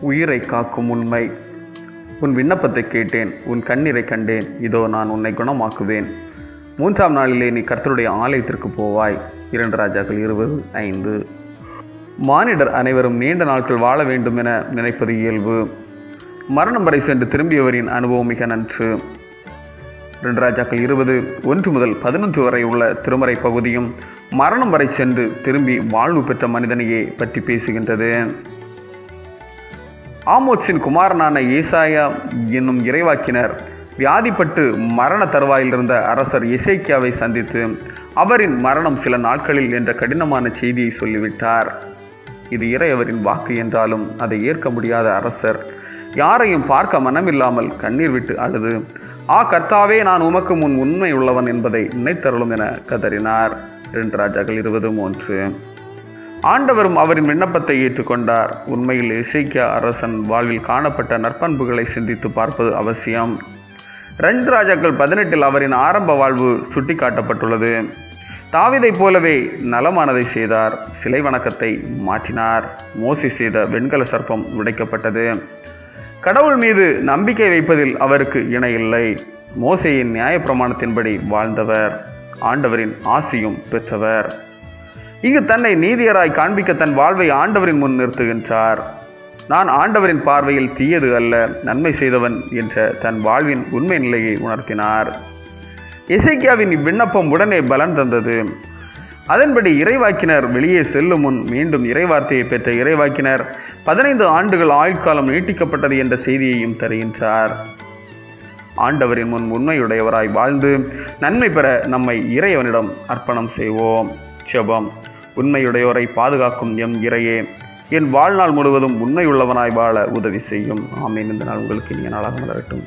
உயிரை காக்கும் உண்மை. உன் விண்ணப்பத்தை கேட்டேன் உன் கண்ணீரை கண்டேன் இதோ நான் உன்னை குணமாக்குவேன். மூன்றாம் நாளிலே நீ கர்த்தருடைய ஆலயத்திற்கு போவாய். இரண்டு ராஜாக்கள் இருபது ஐந்து. மானிடர் அனைவரும் நீண்ட நாட்கள் வாழ வேண்டும் என நினைப்பது இயல்பு. மரணம் வரை சென்று திரும்பியவரின் அனுபவம் மிக நன்று. ரெண்டு ராஜாக்கள் இருபது ஒன்று முதல் பதினொன்று வரை உள்ள திருமறை பகுதியும் மரணம் வரை சென்று திரும்பி வாழ்வு பெற்ற மனிதனையே பற்றி பேசுகின்றது. ஆமோத்ஸின் குமாரனான ஏசாயா என்னும் இறைவாக்கினர் வியாதிப்பட்டு மரண தருவாயில் இருந்த அரசர் இசைக்கியாவை சந்தித்து அவரின் மரணம் சில நாட்களில் என்ற கடினமான செய்தியை சொல்லிவிட்டார். இது இறையவரின் வாக்கு என்றாலும் அதை ஏற்க முடியாத அரசர் யாரையும் பார்க்க மனமில்லாமல் கண்ணீர் விட்டு அழுது ஆ கர்த்தாவே நான் உமக்கு முன் உண்மை உள்ளவன் என்பதை நினைத்தருளும் என கதறினார். இரண்டு ராஜாக்கள் இருபது மூன்று. ஆண்டவரும் அவரின் விண்ணப்பத்தை ஏற்றுக்கொண்டார். உண்மையில் இசைக்கியா அரசன் வாழ்வில் காணப்பட்ட நற்பண்புகளை சிந்தித்து பார்ப்பது அவசியம். ரஞ்ச் ராஜாக்கள் பதினெட்டில் அவரின் ஆரம்ப வாழ்வு சுட்டிக்காட்டப்பட்டுள்ளது. தாவிதைப் போலவே நலமானதை செய்தார். சிலை வணக்கத்தை மாற்றினார். மோசி செய்த வெண்கல சர்ப்பம் உடைக்கப்பட்டது. கடவுள் மீது நம்பிக்கை வைப்பதில் அவருக்கு இணையில்லை மோசையின் நியாயப்பிரமாணத்தின்படி வாழ்ந்தவர். ஆண்டவரின் ஆசியும் பெற்றவர். இங்கு தன்னை நீதியராய் காண்பிக்க தன் வாழ்வை ஆண்டவரின் முன் நிறுத்துகின்றார். நான் ஆண்டவரின் பார்வையில் தீயது அல்ல நன்மை செய்தவன் என்ற தன் வாழ்வின் உண்மை நிலையை உணர்த்தினார். இசைக்கியாவின் இவ்விண்ணப்பம் உடனே பலன் தந்தது. அதன்படி இறைவாக்கினர் வெளியே செல்லும் முன் மீண்டும் இறைவார்த்தையை பெற்ற இறைவாக்கினர் பதினைந்து ஆண்டுகள் ஆயுட்காலம் நீட்டிக்கப்பட்டது என்ற செய்தியையும் தருகின்றார். ஆண்டவரின் முன் உண்மையுடையவராய் வாழ்ந்து நன்மை பெற நம்மை இறைவனிடம் அர்ப்பணம் செய்வோம். செபம் உண்மையுடையோரை பாதுகாக்கும் எம் இறையே. என் வாழ்நாள் முழுவதும் உண்மையுள்ளவனாய் வாழ உதவி செய்யும். ஆமீன். இந்த நாள் உங்களுக்கு இனிய நாளாக மலரட்டும்.